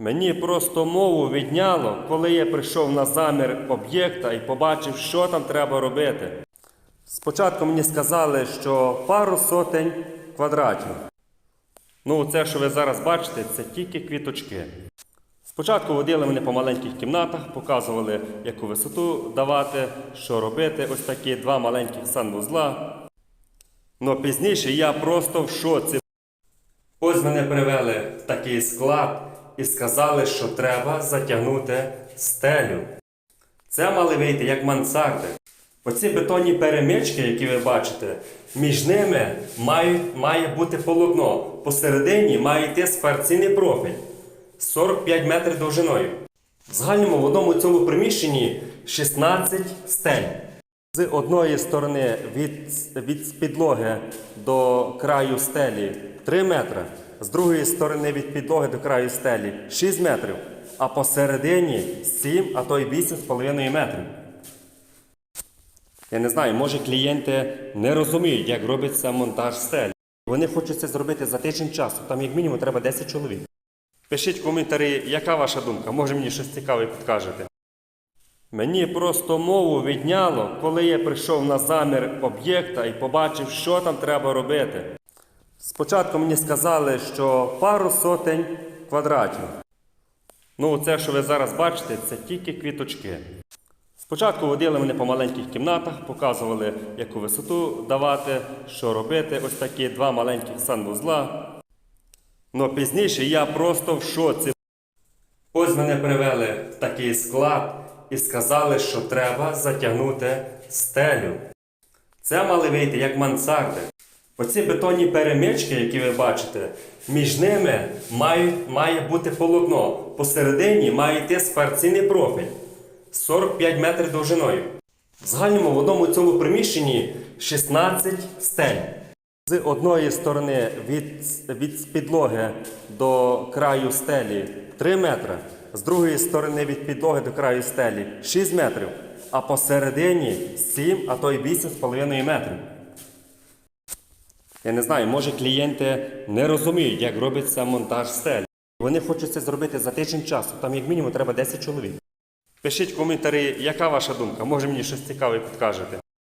Мені просто мову відняло, коли я прийшов на замір об'єкта і побачив, що там треба робити. Спочатку мені сказали, що пару сотень квадратів. Ну, це, що ви зараз бачите, це тільки квіточки. Спочатку водили мене по маленьких кімнатах, показували, яку висоту давати, що робити. Ось такі два маленьких санвузла. Ну пізніше я просто в шоці. Ось мене привели в такий склад і сказали, що треба затягнути стелю. Це мали вийти як мансарди. Оці бетонні перемички, які ви бачите, між ними мають, має бути полотно. Посередині має йти скварційний профіль 45 метрів довжиною. В загальному в одному цьому приміщенні 16 стель. З одної сторони від, від підлоги до краю стелі 3 метри, з другої сторони від підлоги до краю стелі 6 метрів, а посередині 7, а то й 8,5 метрів. Я не знаю, може клієнти не розуміють, як робиться монтаж стель. Вони хочуть це зробити за тиждень часу, там як мінімум треба 10 чоловік. Пишіть в коментарі, яка ваша думка, може мені щось цікаве підкажете. Мені просто мову відняло, коли я прийшов на замір об'єкта і побачив, що там треба робити. Спочатку мені сказали, що пару сотень квадратів. Ну, це, що ви зараз бачите, це тільки квіточки. Спочатку водили мене по маленьких кімнатах, показували, яку висоту давати, що робити. Ось такі два маленьких санвузла. Ну пізніше я просто в шоці. Ось мене привели в такий склад і сказали, що треба затягнути стелю. Це мали вийти як мансарди. Оці бетонні перемички, які ви бачите, між ними мають, має бути полотно. Посередині має йти скварційний профіль 45 метрів довжиною. В загальному в одному цьому приміщенні 16 стель. З одної сторони від, від підлоги до краю стелі 3 метри, з другої сторони від підлоги до краю стелі 6 метрів, а посередині 7, а то й 8,5 метрів. Я не знаю, може клієнти не розуміють, як робиться монтаж стель. Вони хочуть це зробити за тиждень часу, там як мінімум треба 10 чоловік. Пишіть коментарі, яка ваша думка, може мені щось цікаве підкажете.